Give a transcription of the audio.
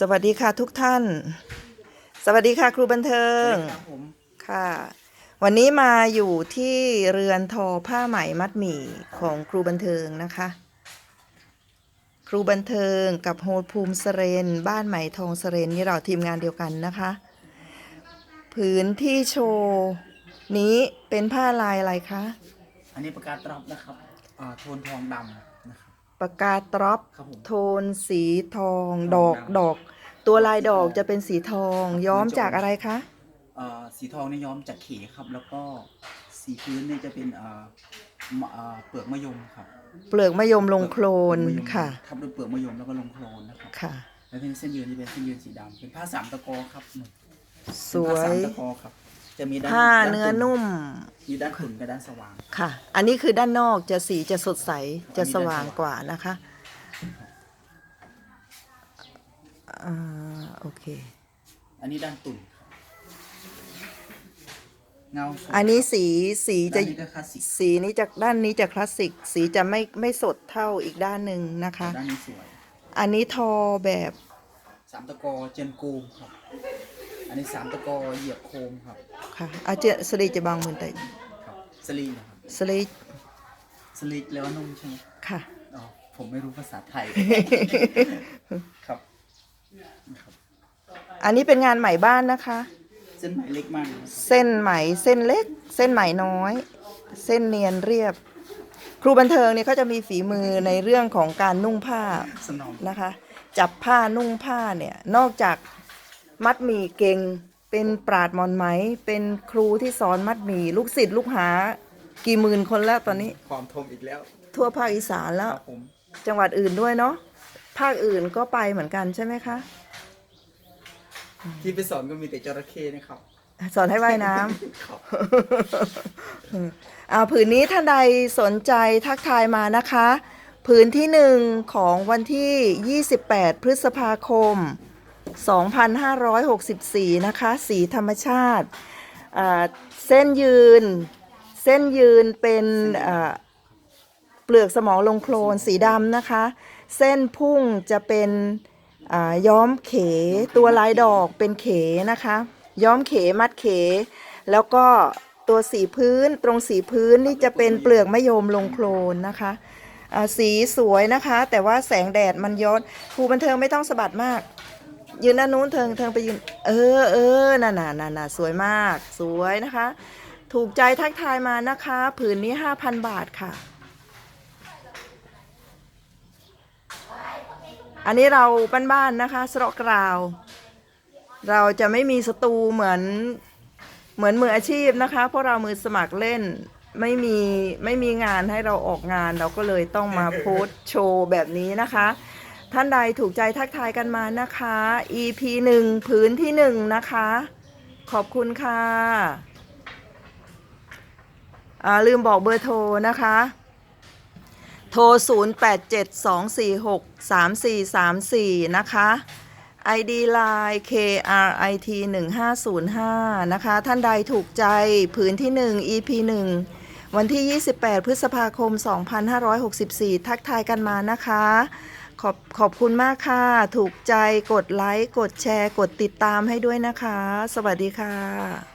สวัสดีค่ะทุกท่าน สวัสดีค่ะครูบันเทิงครับผมค่ะ วันนี้มาอยู่ที่เรือนทอผ้าไหมมัดหมี่ของครูบันเทิงนะคะ ครูบันเทิงกับโฮลภูมิสเรน บ้านไหมทองสเรนนี่เราทีมงานเดียวกันนะคะ ผืนที่โชว์นี้เป็นผ้าลายอะไรคะ อันนี้ประกาศตรับนะครับอ่าโทนทองดำนะครับ ปากกาตรอปครับผม โทนสีทองทองดอกดำดอก ตัวลายดอกจะเป็นสีทอง ย้อมจากอะไรคะอ่าสีทองนี่ย้อมจากเขครับ แล้วก็สีพื้นนี่จะเป็นอ่ามะอ่าเปลือกมะยมครับเปลือกมะยมลงโคลนเปลือกมยมค่ะทับด้วยเปลือกมะยมแล้วก็ลงโคลนนะครับค่ะ แล้วที่เส้นยืนนี่เป็นเส้นยืนสีดำเป็นผ้าสามตะกอครับนี่สเป็นวผ้ายสามตะกอครับ จะมีด้านผ้าด้เนื้อตุ่นุ่ม มีด้านขุ่นกับด้านสว่าง ค่ะ อันนี้คือด้านนอกจะสีจะสดใสจะอันนี้สว่างด้านสว่างกว่านะคะอ่าโอเค อันนี้ด้านตุ่นครับเงาสวยอันนี้สีสีจะด้านนี้ก็คลาสสิกสีนี้จากด้านนี้จะคลาสสิก สีจะไม่ไม่สดเท่าอีกด้านหนึ่งนะคะ ด้านนี้สวย อันนี้ทอแบบสามตะกอเจนโกมครับ อันนี้สามตะกอเหยียบโคมครับค่ะอาเจสลีจะบางมือแต่ครับสลีนะครับสลีสลีกแล้วานุ่มใช่ไหมค่ะอ๋อผมไม่รู้ภาษาไทย ครับครับ อันนี้เป็นงานไหมบ้านนะคะ เส้นไหมเล็กมากนะครับเส้นไหมเส้นเล็ก เส้นไหมน้อย เส้นเนียนเรียบ ครูบันเทิงเนี่ยเขาจะมีฝีมือในเรื่องของการนุ่งผ้าสนอม นะคะ จับผ้านุ่งผ้าเนี่ยนอกจาก มัดหมี่เก่ง เป็นปราดมอนไหม เป็นครูที่สอนมัดหมี่ลูกศิษย์ลูกหา กี่หมื่นคนแล้วตอนนี้ ความทมอีกแล้ว ทั่วภาคอีสานคแล้ว รับผมจังหวัดอื่นด้วยเนาะภาคอื่นก็ไปเหมือนกันใช่ไหมคะ ที่ไปสอนก็มีแต่จระเข้นะครับสอนให้ว่ายน้ำ ครับ อ่าผืนนี้ท่านใดสนใจทักทายมานะคะ ผืนที่หนึ่งของวันที่ 28 พฤษภาคม 2564 นะคะ สีธรรมชาติอ่าเส้นยืน เส้นยืนเป็นอ่าเปลือกสมองลงโคลนสีดำนะคะ เส้นพุ่งจะเป็นอ่าย้อมเขตัวลายดอกเป็นเขนะคะ ย้อมเขมัดเข แล้วก็ตัวสีพื้นตรงสีพื้นนี่จะเป็นเปลือกมะยมลงโคลนนะคะอ่าสีสวยนะคะ แต่ว่าแสงแดดมันย้อนครูบันเทิงไม่ต้องสะบัดมาก ยืนด้านนู้นเทิงเทิงไปยืน เออเออน่ะน่ะน่ะน่ะสวยมาก สวยนะคะ ถูกใจทักทายมานะคะ ผืนนี้5,000บาทค่ะ อันนี้เราบ้านๆนะคะสระกราว เราจะไม่มีสตูเหมือนเหมือนมืออาชีพนะคะ เพราะเรามือสมัครเล่นไม่มีไม่มีงานให้เราออกงานเราก็เลยต้องมาโพสต์โชว์แบบนี้นะคะ ท่านใดถูกใจทักทายกันมานะคะ EP 1พื้นที่ 1 นะคะ ขอบคุณค่ะอ่าลืมบอกเบอร์โทรนะคะ โทร 0872463434 นะคะ ID Line KRIT 1505นะคะ ท่านใดถูกใจผืนที่ 1 EP 1 วันที่ 28 พฤษภาคม 2564 ทักทายกันมานะคะ ขอบขอบคุณมากค่ะ ถูกใจกดไลค์ กดแชร์ กดติดตามให้ด้วยนะคะ สวัสดีค่ะ